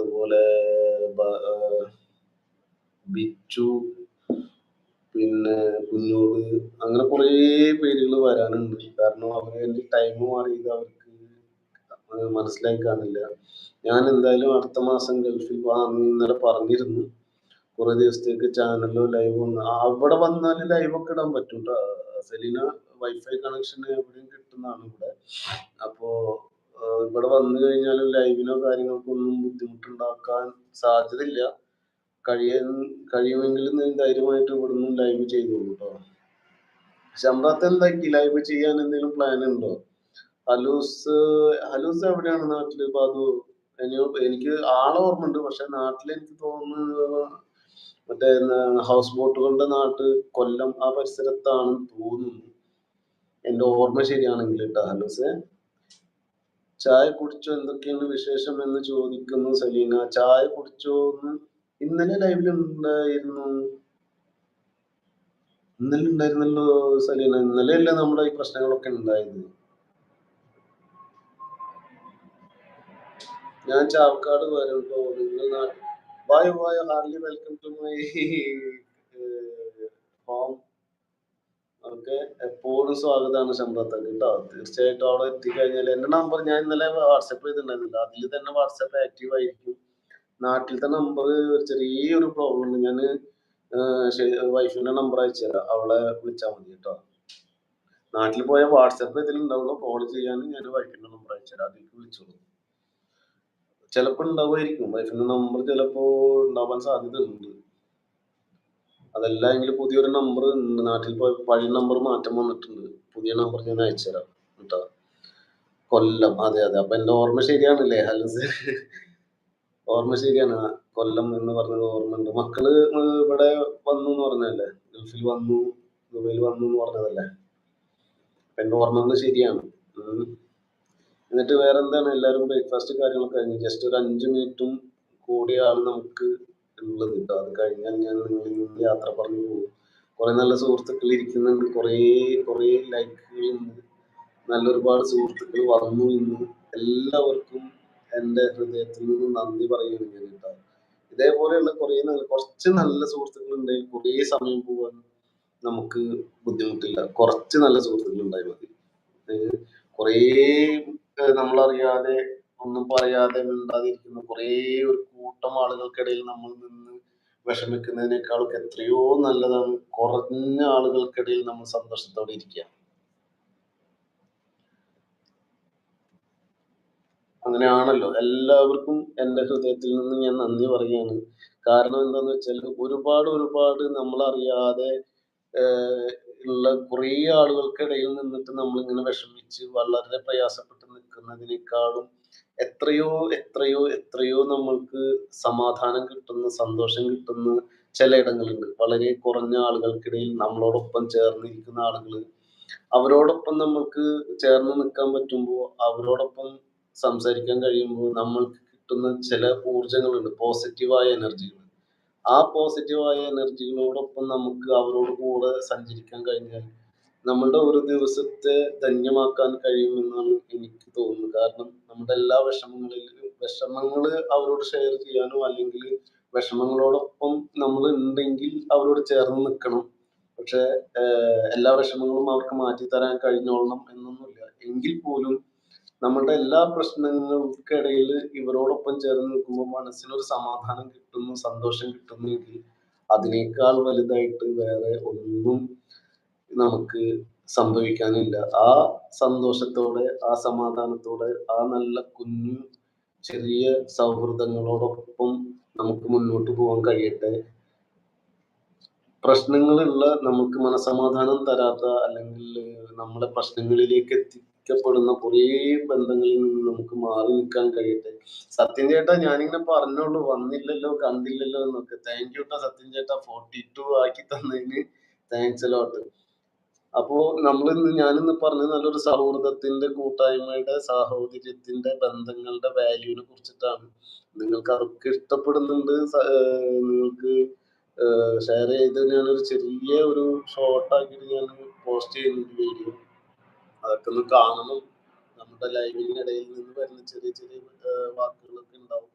അതുപോലെ ബിച്ചു പിന്നെ കുഞ്ഞോട് അങ്ങനെ കുറേ പേരുകൾ വരാനുണ്ട്. കാരണം അവരുടെ ടൈം മാറിയത് അവർക്ക് മനസ്സിലാക്കി കാണില്ല. ഞാൻ എന്തായാലും അടുത്ത മാസം ഗൾഫിൽ ഇന്നലെ പറഞ്ഞിരുന്നു. കുറേ ദിവസത്തേക്ക് ചാനലോ ലൈവോ അവിടെ വന്നാൽ ലൈവ് ഒക്കെ ഇടാൻ പറ്റും. സെലീന വൈഫൈ കണക്ഷൻ എവിടെയും കിട്ടുന്നതാണ് ഇവിടെ. അപ്പോ ആഹ് ഇവിടെ വന്നു കഴിഞ്ഞാൽ ലൈവിനോ കാര്യങ്ങൾക്കോ ഒന്നും ബുദ്ധിമുട്ടുണ്ടാക്കാൻ സാധ്യതയില്ല. കഴിയ കഴിയുമെങ്കിൽ നീ ധൈര്യമായിട്ട് ഇവിടുന്ന് ലൈവ് ചെയ്തോളൂ കേട്ടോ ശമ്പളത്തെ എന്താക്കി? ലൈവ് ചെയ്യാൻ എന്തെങ്കിലും പ്ലാൻ ഉണ്ടോ? ഹലൂസ് ഹലൂസ് എവിടെയാണ് നാട്ടിൽ? ബാബു എനിക്ക് ആളെ ഓർമ്മയുണ്ട്. പക്ഷെ നാട്ടിൽ എനിക്ക് തോന്നുന്നു മറ്റേ ഹൗസ് ബോട്ടുകളുടെ നാട്ട് കൊല്ലം ആ പരിസരത്താണ് തോന്നുന്നു. എന്റെ ഓർമ്മ ശരിയാണെങ്കിൽ കേട്ടോ ഹലൂസെ. ചായ കുടിച്ചോ എന്തൊക്കെയാണ് വിശേഷം എന്ന് ചോദിക്കുന്നു സലീന. ചായ കുടിച്ചോ എന്ന് ഇന്നലെ ലൈവിൽ ഉണ്ടായിരുന്നു. ഇന്നലെ ഉണ്ടായിരുന്നല്ലോ സലീന. ഇന്നലെ അല്ലേ നമ്മുടെ ഈ പ്രശ്നങ്ങളൊക്കെ ഉണ്ടായത്? ഞാൻ ചാവക്കാട് വരുമ്പോ നിങ്ങൾ നാട്ടിൽ വായു Harley welcome to my home. Okay എപ്പോഴും സ്വാഗതമാണ് ശമ്പളത്തൊക്കെ കേട്ടോ. തീർച്ചയായിട്ടും അവിടെ എത്തിക്കഴിഞ്ഞാൽ എന്റെ നമ്പർ ഞാൻ ഇന്നലെ വാട്സപ്പ് ചെയ്തിട്ടുണ്ടായിരുന്നില്ല. അതിൽ തന്നെ വാട്സപ്പ് ആക്റ്റീവ് ആയിരിക്കും. നാട്ടിലത്തെ നമ്പർ ചെറിയൊരു പ്രോബ്ലം ഉണ്ട്. ഞാൻ വൈഫിന്റെ നമ്പർ അയച്ചു തരാം. അവളെ വിളിച്ചാൽ മതി കേട്ടോ. നാട്ടിൽ പോയ വാട്സപ്പ് ഇതിലുണ്ടാവുള്ളൂ കോൾ ചെയ്യാൻ ഞാൻ വൈഫിന്റെ നമ്പർ അയച്ചു തരാം. അതിലേക്ക് വിളിച്ചോളൂ. ചിലപ്പോൾ ഉണ്ടാവുമായിരിക്കും. വൈഫിന്റെ നമ്പർ ചിലപ്പോ ഉണ്ടാവാൻ സാധ്യത ഉണ്ട് അതല്ല എങ്കിൽ പുതിയൊരു നമ്പർ ഉണ്ട് നാട്ടിൽ പോയി പഴയ നമ്പർ മാറ്റം വന്നിട്ടുണ്ട്. പുതിയ നമ്പർ ഞാൻ അയച്ചുതരാം കേട്ടോ കൊല്ലം. അതെ അതെ. അപ്പൊ എന്റെ ഓർമ്മ ശരിയാണല്ലേ? ഹലസ് ഓർമ്മ ശരിയാണ്. കൊല്ലം എന്ന് പറഞ്ഞത് ഓർമ്മയുണ്ട്. മക്കൾ ഇവിടെ വന്നു എന്ന് പറഞ്ഞതല്ലേ? ഗൾഫിൽ വന്നു ദുബൈയിൽ വന്നു എന്ന് പറഞ്ഞതല്ലേ? എന്റെ ഓർമ്മ ഒന്ന് ശരിയാണ്. എന്നിട്ട് വേറെന്താണ്? എല്ലാവരും ബ്രേക്ക്ഫാസ്റ്റ് കാര്യങ്ങളൊക്കെ കഴിഞ്ഞു. ജസ്റ്റ് ഒരു അഞ്ച് മിനിറ്റും കൂടിയാണ് നമുക്ക് ഉള്ളത് കേട്ടോ അത് കഴിഞ്ഞാൽ ഞാൻ നിങ്ങളിൽ നിന്ന് യാത്ര പറഞ്ഞു പോകും. കുറെ നല്ല സുഹൃത്തുക്കൾ ഇരിക്കുന്നുണ്ട്. കുറേ കുറേ ലൈക്കുകളുണ്ട് നല്ല ഒരുപാട് സുഹൃത്തുക്കൾ വന്നു ഇന്ന്. എല്ലാവർക്കും എന്റെ ഹൃദയത്തിൽ നിന്ന് നന്ദി പറയുകയാണ് ഞാൻ കേട്ടോ ഇതേപോലെയുള്ള കുറേ നല്ല കുറച്ച് നല്ല സുഹൃത്തുക്കൾ ഉണ്ടെങ്കിൽ കുറേ സമയം പോകാൻ നമുക്ക് ബുദ്ധിമുട്ടില്ല. കുറച്ച് നല്ല സുഹൃത്തുക്കൾ ഉണ്ടായി മതി. കുറേ നമ്മളറിയാതെ ഒന്നും പറയാതെ മിണ്ടാതിരിക്കുന്ന. കുറേ ഒരു കൂട്ടം ആളുകൾക്കിടയിൽ നമ്മൾ നിന്ന് വിഷമിക്കുന്നതിനേക്കാളൊക്കെ എത്രയോ നല്ലതാണ്. കുറഞ്ഞ ആളുകൾക്കിടയിൽ നമ്മൾ സന്തോഷത്തോടെ ഇരിക്കുക. അങ്ങനെയാണല്ലോ. എല്ലാവർക്കും എന്റെ ഹൃദയത്തിൽ നിന്ന് ഞാൻ നന്ദി പറയുകയാണ്. കാരണം എന്താന്ന് വെച്ചാൽ ഒരുപാട് ഒരുപാട് നമ്മളറിയാതെ അറിയാതെ ഉള്ള കുറേ ആളുകൾക്കിടയിൽ നിന്നിട്ട് നമ്മൾ ഇങ്ങനെ വിഷമിച്ച് വളരെ പ്രയാസപ്പെട്ട് നിൽക്കുന്നതിനേക്കാളും എത്രയോ എത്രയോ എത്രയോ നമ്മൾക്ക് സമാധാനം കിട്ടുന്ന സന്തോഷം കിട്ടുന്ന ചില ഇടങ്ങളുണ്ട് വളരെ കുറഞ്ഞ ആളുകൾക്കിടയിൽ നമ്മളോടൊപ്പം ചേർന്നിരിക്കുന്ന ആളുകൾ അവരോടൊപ്പം നമ്മൾക്ക് ചേർന്ന് നിൽക്കാൻ പറ്റുമ്പോൾ അവരോടൊപ്പം സംസാരിക്കാൻ കഴിയുമ്പോൾ നമ്മൾക്ക് കിട്ടുന്ന ചില ഊർജങ്ങളുണ്ട് പോസിറ്റീവായ എനർജികൾ ആ പോസിറ്റീവായ എനർജികളോടൊപ്പം നമുക്ക് അവരോട് കൂടെ സഞ്ചരിക്കാൻ കഴിഞ്ഞാൽ നമ്മളുടെ ഒരു ദിവസത്തെ ധന്യമാക്കാൻ കഴിയുമെന്നാണ് എനിക്ക് തോന്നുന്നത്. കാരണം നമ്മുടെ എല്ലാ വിഷമങ്ങളിലും വിഷമങ്ങൾ അവരോട് ഷെയർ ചെയ്യാനോ അല്ലെങ്കിൽ വിഷമങ്ങളോടൊപ്പം നമ്മൾ ഉണ്ടെങ്കിൽ അവരോട് ചേർന്ന് നിൽക്കണം. പക്ഷെ എല്ലാ വിഷമങ്ങളും അവർക്ക് മാറ്റി തരാൻ കഴിഞ്ഞോളണം എന്നൊന്നുമില്ല. എങ്കിൽ പോലും നമ്മളുടെ എല്ലാ പ്രശ്നങ്ങൾക്കിടയിൽ ഇവരോടൊപ്പം ചേർന്ന് നിൽക്കുമ്പോൾ മനസ്സിനൊരു സമാധാനം കിട്ടുന്നു സന്തോഷം കിട്ടുന്നെങ്കിൽ അതിനേക്കാൾ വലുതായിട്ട് വേറെ ഒന്നും നമുക്ക് സംഭവിക്കാനില്ല. ആ സന്തോഷത്തോടെ ആ സമാധാനത്തോടെ ആ നല്ല കുഞ്ഞു ചെറിയ സൗഹൃദങ്ങളോടൊപ്പം നമുക്ക് മുന്നോട്ട് പോകാൻ കഴിയട്ടെ. പ്രശ്നങ്ങളുള്ള നമുക്ക് മനസമാധാനം തരാത്ത അല്ലെങ്കിൽ നമ്മളെ പ്രശ്നങ്ങളിലേക്ക് എത്തിക്കപ്പെടുന്ന കുറേ ബന്ധങ്ങളിൽ നിന്ന് നമുക്ക് മാറി നിൽക്കാൻ കഴിയട്ടെ. സത്യൻ ചേട്ടാ ഞാനിങ്ങനെ പറഞ്ഞോളൂ. വന്നില്ലല്ലോ കണ്ടില്ലല്ലോ എന്നൊക്കെ. താങ്ക് യു കേട്ടോ സത്യൻ ചേട്ടാ. ഫോർട്ടി ടു ആക്കി തന്നതിന് താങ്ക്സ് അലോട്ട് അപ്പോ നമ്മളിന്ന് ഞാനിന്ന് പറഞ്ഞ നല്ലൊരു സൗഹൃദത്തിന്റെ കൂട്ടായ്മയുടെ സാഹോദര്യത്തിന്റെ ബന്ധങ്ങളുടെ വാല്യൂവിനെ കുറിച്ചിട്ടാണ്. നിങ്ങൾക്ക് അതൊക്കെ ഇഷ്ടപ്പെടുന്നുണ്ട് നിങ്ങൾക്ക് ഷെയർ ചെയ്ത് ഞാനൊരു ചെറിയ ഒരു ഷോർട്ട് ആക്കിയിട്ട് ഞാൻ പോസ്റ്റ് ചെയ്യുന്നുണ്ട് വീഡിയോ അതൊക്കെ ഒന്ന് കാണണം. നമ്മുടെ ലൈവിനിടയിൽ നിന്ന് വരുന്ന ചെറിയ ചെറിയ വാക്കുകളൊക്കെ ഉണ്ടാവും.